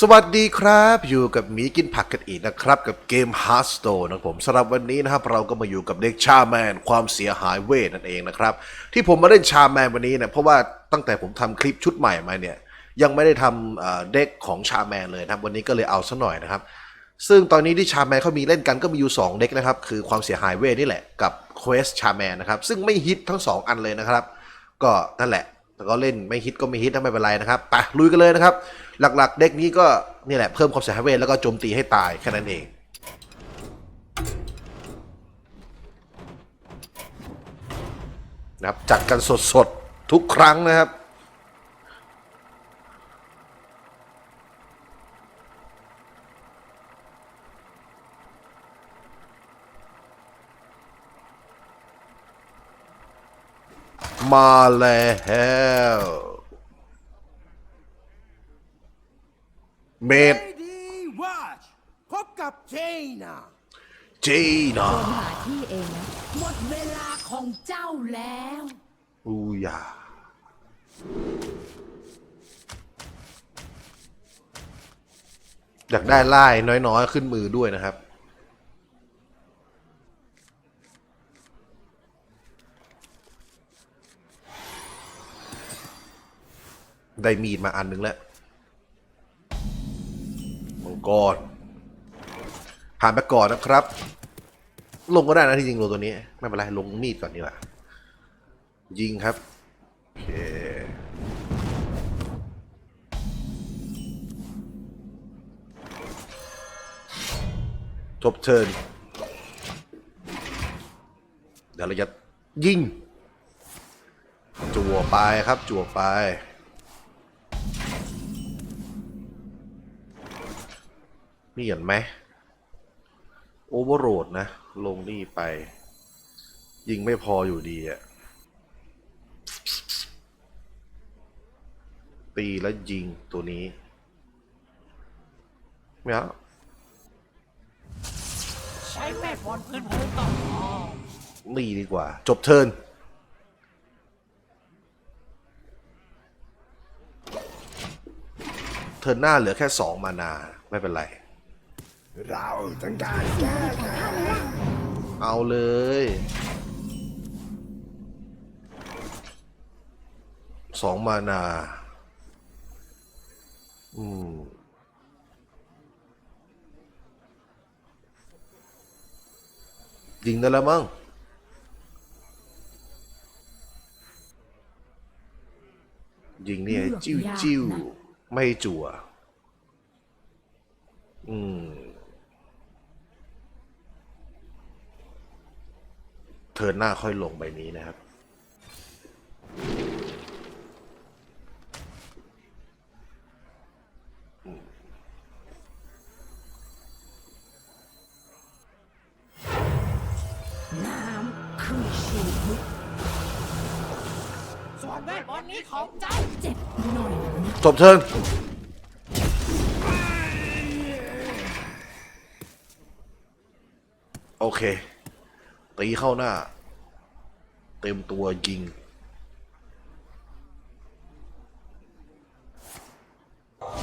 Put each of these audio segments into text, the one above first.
สวัสดีครับ อยู่กับหมีกินผักกันอีกนะครับ กับเกม Hearthstone นะครับผมสำหรับวันนี้นะครับเราก็มาอยู่กับเด็กชาแมนความเสียหายเวทนั่นเองนะครับ ที่ผมมาเล่นชาแมนวันนี้เนี่ยเพราะว่าตั้งแต่ผมทำคลิปชุดใหม่มาเนี่ย ยังไม่ได้ทำเอ่อเด็กของชาแมนเลยนะครับ วันนี้ก็เลยเอาซะหน่อยนะครับ ซึ่งตอนนี้ที่ชาแมนเขามีเล่นกันก็มีอยู่ 2 เด็กนะครับ คือความเสียหายเวทนี่แหละกับ Quest ชาแมนนะครับซึ่งไม่ฮิตทั้ง 2 อันเลยนะครับ ก็นั่นแหละ แต่ก็เล่นไม่ฮิตก็ไม่ฮิตนะไม่เป็นไรนะครับไปลุยกันเลยนะครับ หลักๆ เด็กนี้ก็นี่แหละเพิ่มความเสียหายเวทแล้วก็โจมตีให้ตายแค่นั้นเองนะครับจัดกันสดๆ ทุกครั้งนะครับ มาแล้วเมด Lady Watch พบกับเจน่าจีน่าหาที่เองนะหมดเวลาของเจ้าแล้วอูยาอยากได้ไล่น้อยๆ ขึ้นมือด้วยนะครับ ได้มีดมาอันหนึ่งแล้วมังกรผ่านไปก่อนนะครับ ลงก็ได้นะที่จริงลงตัวนี้ ไม่เป็นไรลงมีดก่อนดีกว่ายิงครับโอเคจบเทิร์นเดี๋ยวเราจะยิงจั่วไปครับจั่วไป นี่เห็นไหมโอเวอร์โหลดนะ ลงนี่ไป ยิงไม่พออยู่ดีอะตีแล้วยิงตัวนี้ไม่เอาใช้เวทมนต์พื้นพื้นต่อนี่ดีกว่า จบเทิร์นเทิร์นหน้าเหลือแค่สองมานา ไม่เป็นไร เราต้องการแก้แค้นเอาเลย สองมานา อืมยิงได้แล้วมั้งยิงนี่ไงจิ้วจิ้วไม่จั่วอืม เทิร์นหน้าค่อยลงใบนี้นะครับ น้ำคือชีวิตส่วนเวทมนต์นี้ของเจ้าเจ็บหน่อยนะจบเทิร์นโอเค ตีเข้าหน้า เต็มตัวยิง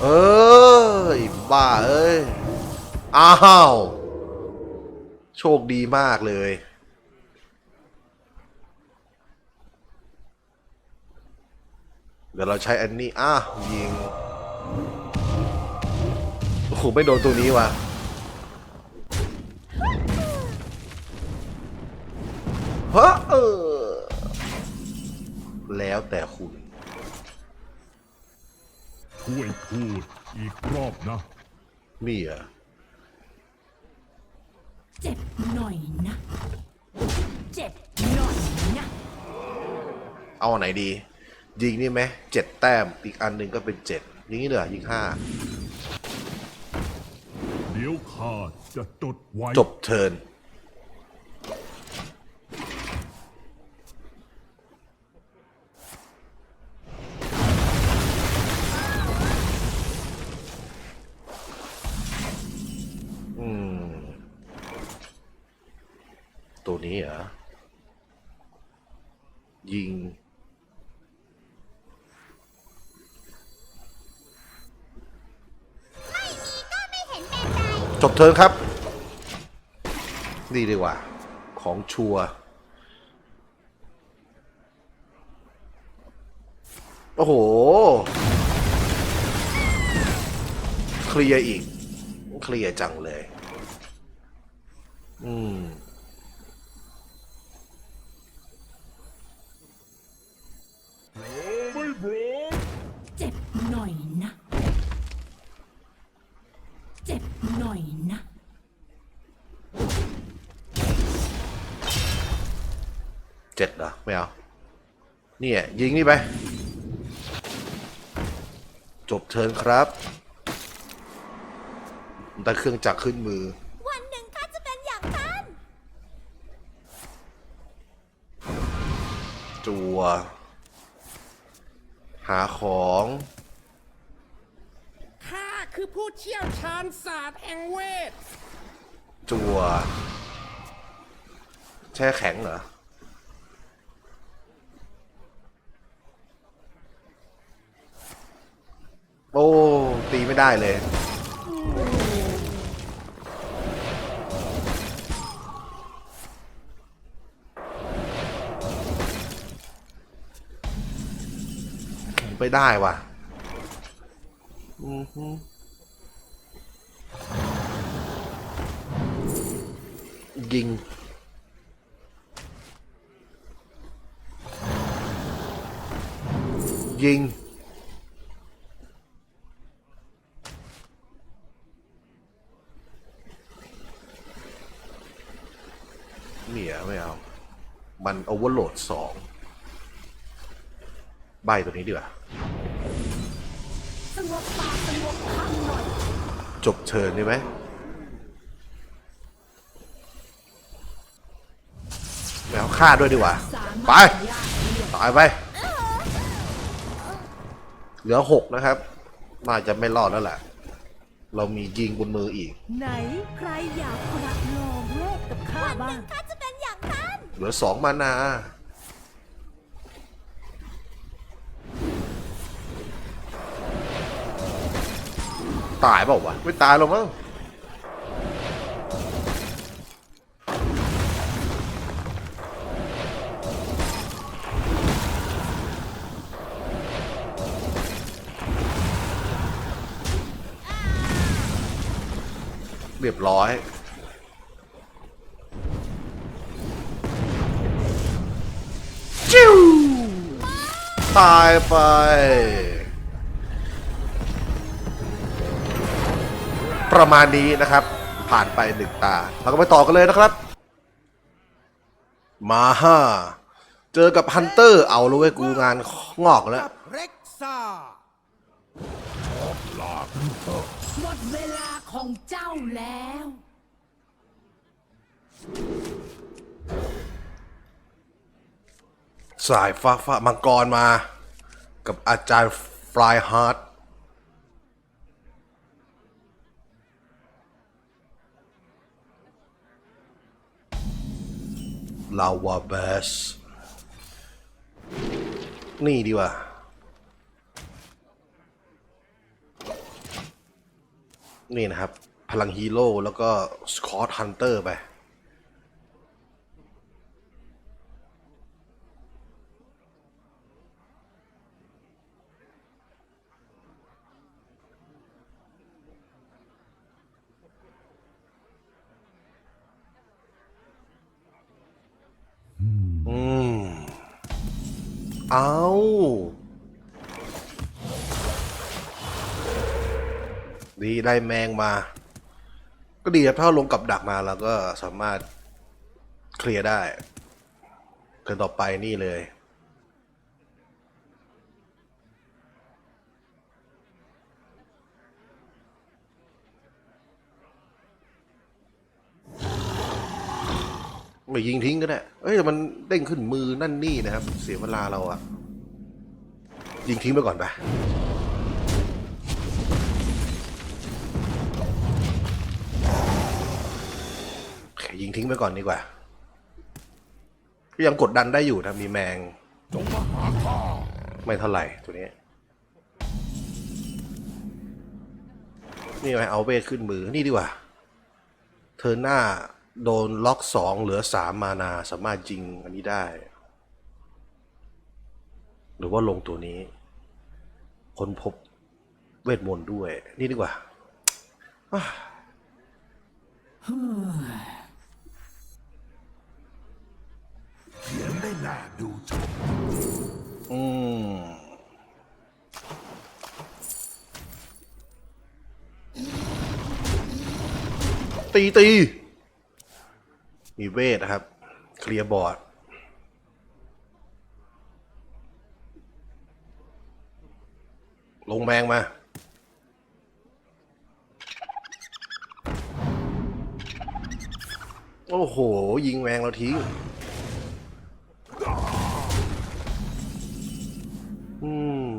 เอ้ย บ้าเอ้ย อ้าว โชคดีมากเลย เดี๋ยวเราใช้อันนี้ อ้ายิง โอ้โห ไม่โดนตัวนี้ว่ะ เฮ้อเออ แล้วแต่คุณ ช่วยพูดอีกรอบนะมีเหรอะเจ็บหน่อยนะ เจ็บหน่อยนะ เอาอันไหนดี ยิงนี่ไหมเจ็ดแต้ม อีกอันหนึ่งก็เป็นเจ็ดยิงนี่เหรอยิงห้า เดี๋ยวข้าจะจดไว้จบเทิร์น ตัวนี้เหรอ ยิง จบเทิร์นครับ นี่ดีกว่า ของชัวร์โอ้โห เคลียร์อีก เคลียร์จังเลย อืมไม่ เจ็ดเหรอ ไม่เอา เนี่ย ยิงนี่ไป จบเทิร์นครับแต่เครื่องจักรขึ้นมือ วันหนึ่งข้าจะเป็นอย่างท่าน จัว หาของข้าคือผู้เชี่ยวชาญศาสตร์แห่งเวท จัว แช่แข็งเหรอ โอ้ตีไม่ได้เลยไม่ได้ว่ะอือฮึยิงยิง เมียไม่เอา มันโอเวอร์โหลดสองใบตัวนี้ดีกว่าจบเชิญได้ไหมแมวฆ่าด้วยดีกว่า ไปตายไป เหลือหกนะครับ น่าจะไม่รอดแล้วแหละ เรามียิงบนมืออีก ไหน ใครอยากประลองโลกกับข้าบ้าง เหลือสองมานาตายเปล่าวะไม่ตายหรอกมั้งเรียบร้อย จิ้วตายไป ประมาณนี้นะครับ ผ่านไปหนึ่งตา เราก็ไปต่อกันเลยนะครับ มาห้าเจอกับฮันเตอร์เอาเลยเว้ยกูงานงอกแล้ว เร็กซ่าหมดเวลาของเจ้าแล้ว สายฟ้าฟ้ามังกรมา กับอาจารย์ฟลายฮาร์ดลาวาเบสนี่ดีว่านี่นะครับ พลังฮีโร่แล้วก็สกอตฮันเตอร์ไป ได้แมงมา ก็ดีครับถ้าลงกับดักมาแล้วก็สามารถเคลียร์ได้เทินต่อไปนี่เลยไม่ยิงทิ้งก็ได้ เอ้ยแต่มันเด้งขึ้นมือนั่นนี่นะครับ เสียเวลาเราอะยิงทิ้งไปก่อนไป ยิงทิ้งไปก่อนดีกว่าก็ยังกดดันได้อยู่นะมีแมงงมไม่เท่าไหร่ตัวนี้ นี่ไงเอาเวทขึ้นมือนี่ดีกว่า เธอหน้าโดนล็อกสองเหลือสามมานาสามารถยิงอันนี้ได้ หรือว่าลงตัวนี้ คนพบเวทมนต์ด้วย นี่ดีกว่า ตีตี มีเวทนะครับ เคลียร์บอร์ด ลงแมงมา โอ้โห ยิงแมงเราทิ้งอืม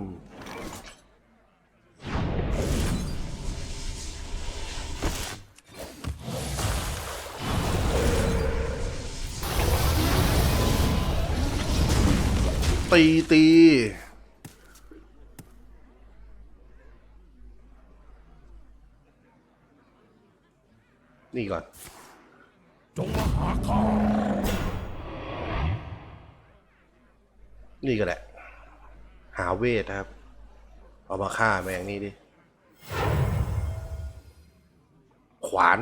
ตีตีนี่ก่อนจงมาหาข้านี่ก็แหละ หาเวทครับ เอามาฆ่าแมงนี่ดิ ขวาน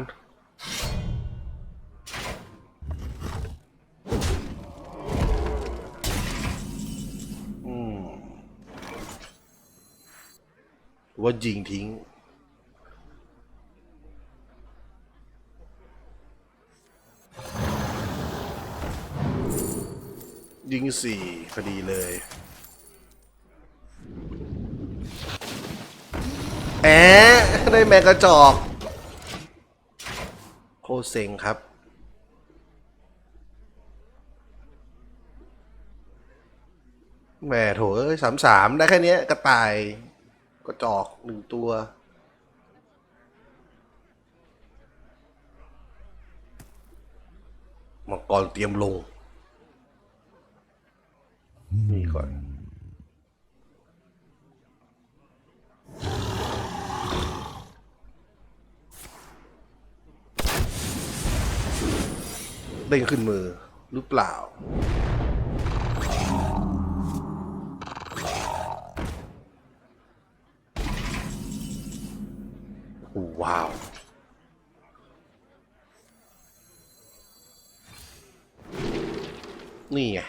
รือว่ายิงทิ้ง ยิงสี่พอดีเลยแอะได้แมงกระจอก โคเซ็งครับแหม่โถเอ้ยสามสามได้แค่นี้กระต่าย ระจอกหนึ่งตัว มังกรเตรียมลง นี่ก่อน เด้งขึ้นมือหรือเปล่า ว้าวนี่ไง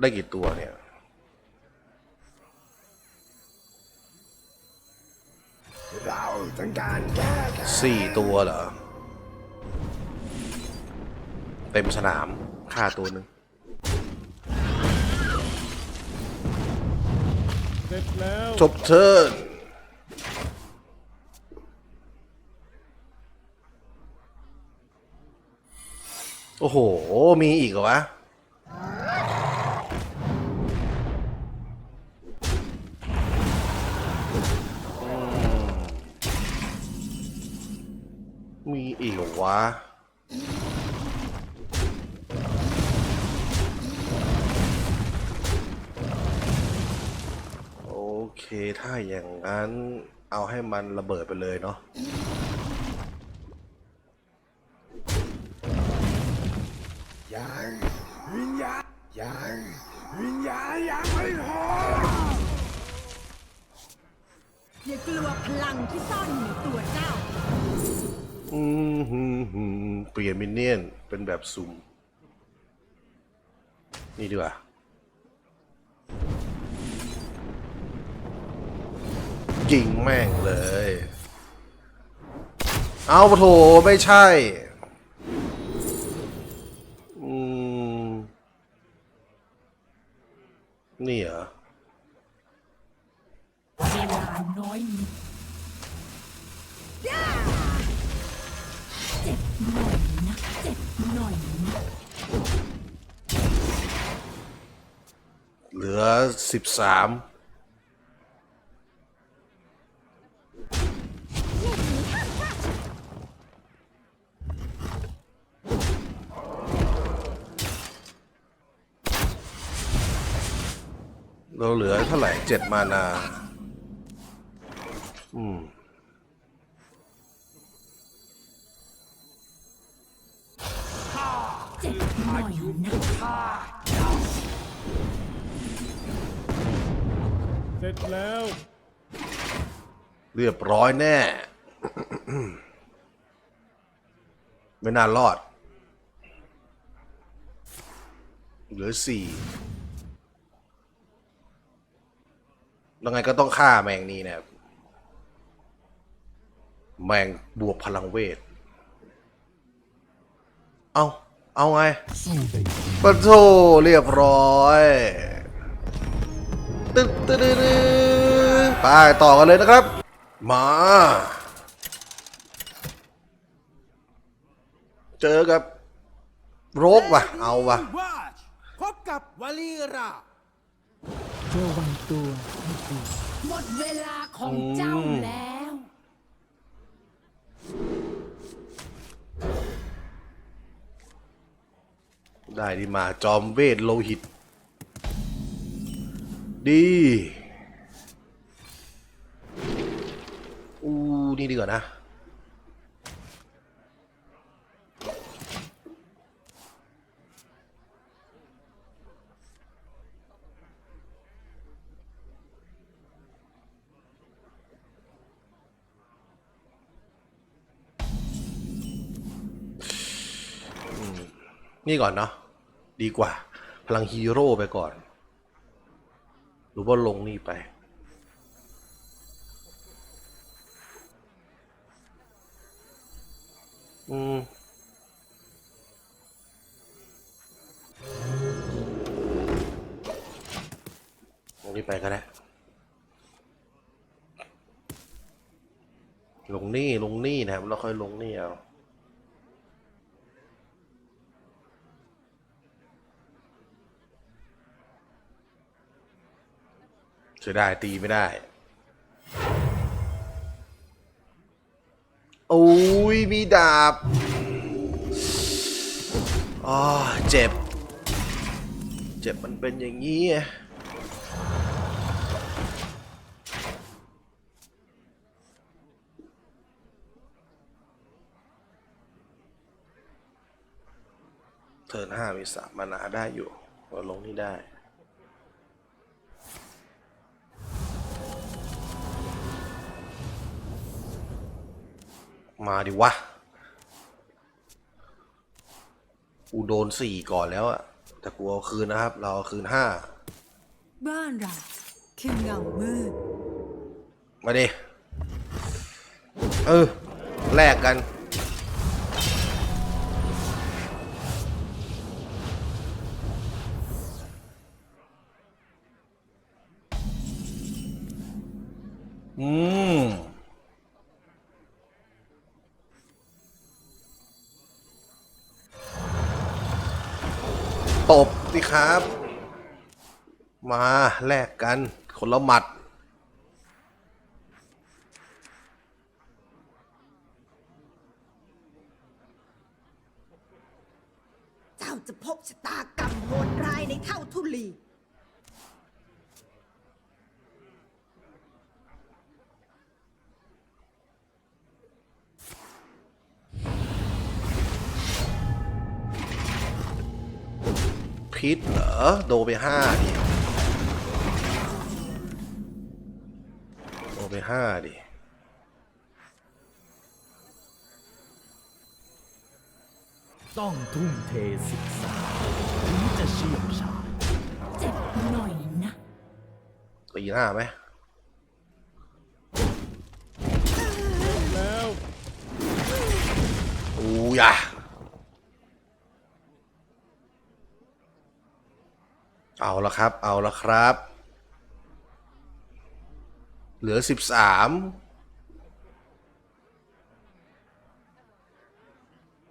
ได้กี่ตัวเนี่ย สี่ตัวเหรอ เต็มสนามฆ่าตัวหนึ่งเสร็จแล้วจบเทิร์นโอ้โห มีอีกเหรอวะา โอเค ถ้าอย่างนั้นเอาให้มันระเบิดไปเลยเนาะ เปลี่ยนมินเนี่ยน เป็นแบบซุ่ม นี่ดีกว่า ยิงแม่งเลย เอาปะโถไม่ใช่นี่เหรอเวลาน้อยนิด เหลือสิบสามเราเหลือเท่าไหร่เจ็ดมานา อืม หน่อยนะเสร็จแล้ว เรียบร้อยแน่ ไม่น่ารอด เหลือสี่ยังไงก็ต้องฆ่าแมงนี้นะครับแมงบวกพลังเวท เอา เอาไงสู้ได้ดีปะโถเรียบร้อยตึ๊ดตึ๊ดตึ๊ดตึ๊ดไปต่อกันเลยนะครับ มา เจอกับโรกว่ะ เอาว่ะวาชพบกับวลีราระวังตัวให้ดีหมดเวลาของเจ้าแล้ว ได้ดีมาจอมเวทโลหิต ดีอู้นี่ดีกว่านะ นี่ก่อนเนาะ ดีกว่า พลังฮีโร่ไปก่อน หรือว่าลงนี่ไป อืมลงนี่ไปก็ได้ ลงนี่ลงนี่นะครับแล้วค่อยลงนี่เอา เสียดายตีไม่ได้ โอ้ย มีดาบอ๋อเจ็บ เจ็บมันเป็นอย่างนี้เทิร์นห้ามีสามมานาได้อยู่เราลงนี่ได้ มาดิวะ กูโดนสี่ก่อนแล้วอะแต่กูเอาคืนนะครับ เราเอาคืนห้า บ้านเราคือเงามืดมาดิ เออ แลกกัน อืม ครับ มาแลกกันคนละหมัด เจ้าจะพบชะตากรรมโหดร้ายในเท่าทุลี พิษเหรอ โดนไปห้าดิโดนไปห้าดิต้องทุ่มเทศึกษาถึงจะเชี่ยวชาญเจ็บหน่อยนะตีหน้าไหมแล้วอู้ยะ เอาละครับ เอาละครับ เหลือสิบสาม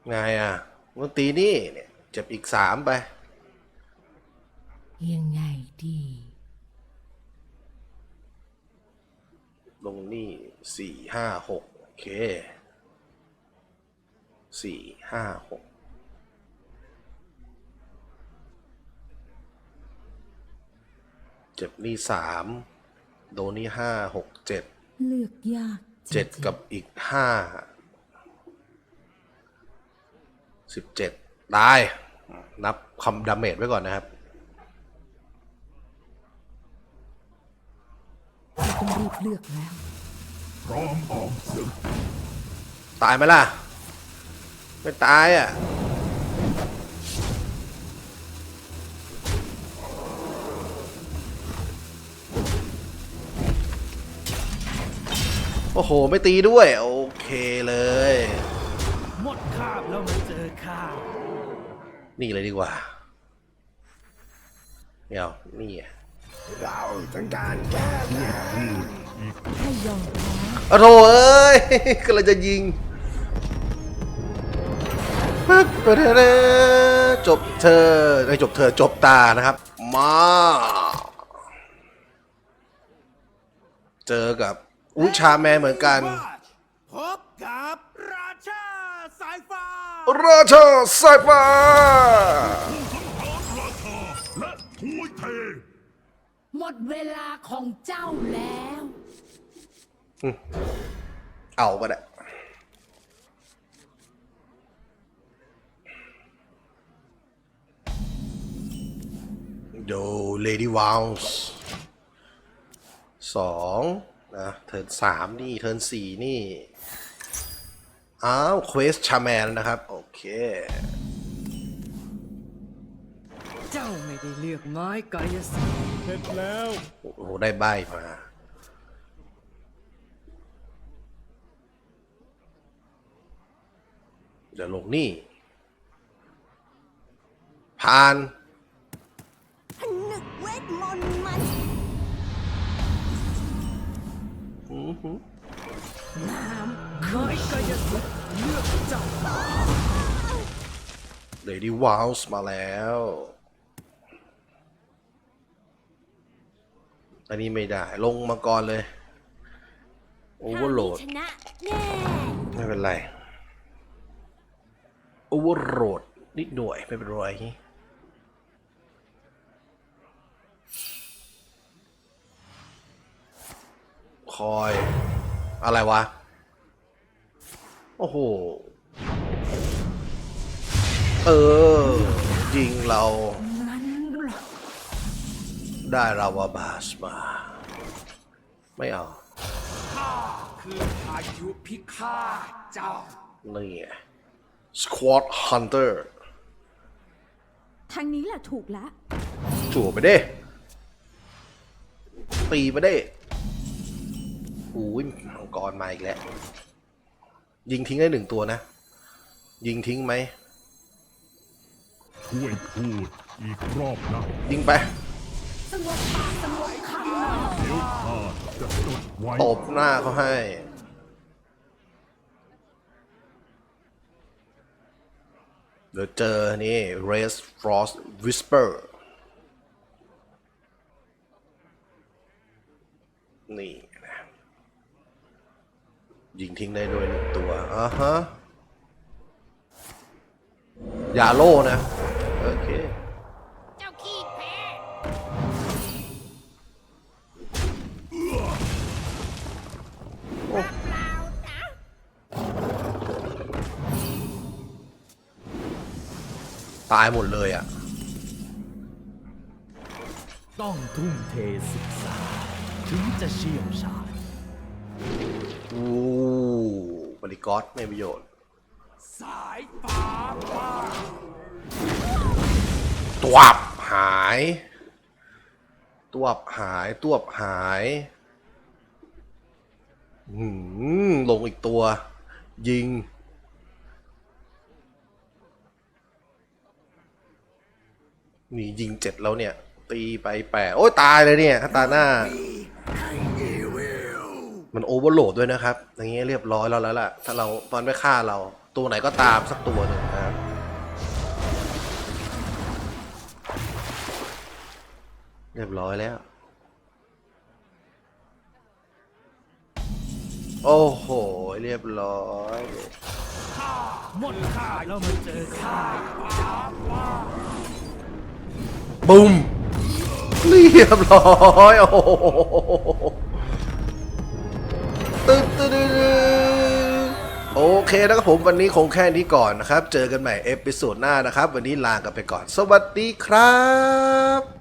ไงอะมันตีนี่เนี่ยเจ็บอีกสามไป ยังไงดี ลงนี่สี่ห้าหกโอเคสี่ห้าหก เจ็บนี่สามโดนนี่ห้าหกเจ็ดเลือกยากเจ็ดกับอีกห้าสิบเจ็ดตาย นับคำดาเมจไว้ก่อนนะครับเราต้องรีบเลือกแล้วพร้อมออกศึกตายไหมล่ะ ไม่ตายอะ อ้โห ไม่ตีด้วย โอเคเลย หมดคาบแล้วมาเจอข้านี่เลยดีกว่าเดี๋ยวนี่อะเราต้องการแก้แค้นถ้ายอมแพ้อะโถเอ้ยกำลังจะยิงปึ๊บไปเถอะนะจบเธอไอ้ยจบเธอจบตานะครับ มา เจอกับ อุยชาแมนเหมือนกัน พบกับราชาสายฟ้าราชาสายฟ้าราชาและถวยเทหมดเวลาของเจ้าแล้ว เอาก็ได้ โดเลดี้ว l ลส์สอง นะเทิร์นสามนี่ เทิร์นสี่นี่ อ้าวเควสชาแมนนะครับ โอเค เจ้าไม่ได้เลือกไม้กายสิทธิ์เสร็จแล้ว โอ้โห ได้ใบมา เดี๋ยวลงนี่ ผ่าน ผนึกเวทมนต์มันไม้กา เลือกจ้าเลดี้ว l ลส์มาแล้ว อันนี้ไม่ได้ ลงมาก่อนเลย โอเวอร์โหลด ไม่เป็นไร โอเวอร์โหลดนิดหน่วยไม่เป็นไร คอย อะไรวะ โอ้โห เออ ยิงเรางั้นเหรอได้ราวาบาสมา ไม่เอาคือพายุพิฆาตเจ้า นี่ไง Squad Hunter ทางนี้แหละถูกแล้ว จู่ไปเด้ ตีไปเด้ อุ้ยมังกรมาอีกแล้ว ยิงทิ้งได้หนึ่งตัวนะ ยิงทิ้งไหมช่วยพูดอีกรอบนะยิงไปสงบปากสงบคำหน่อยเดี๋ยวข้าจะจดไว้ตบหน้าเขาให้ เดี๋ยวเจอนี่ Race Frost Whisper นี่นะ ยิงทิ้งได้ด้วยหนึ่งตัวอ่าฮะอย่าโล่นะ โอเค เจ้าขี้แพ้ตายหมดเลยอะ ต้องทุ่มเทศึกษา ถึงจะเชี่ยวชาญ อู้บริกอสไม่ประโยชน์ สายฟ้าบ้าตัวบหาย ตัวบหาย ตัวบหายหืมลงอีกตัว ยิง นี่ยิงเจ็ดแล้วเนี่ย ตีไปแปดโอ้ยตายเลยเนี่ยถ้าตาหน้า มันโอเวอร์โหลดด้วยนะครับ อย่างเงี้ยเรียบร้อยแล้วแล้วล่ะ ถ้าเรามันไม่ฆ่าเรา ตัวไหนก็ตามสักตัวหนึ่งนะครับ เรียบร้อยแล้ว โอ้โห เรียบร้อยหมดคาบแล้วมาเจอข้าบุ้มเรียบร้อย โอ้โห โอเคนะครับผมวันนี้คงแค่นี้ก่อนนะครับ เจอกันใหม่เอพิโซดหน้านะครับ วันนี้ลากันไปก่อน สวัสดีครับ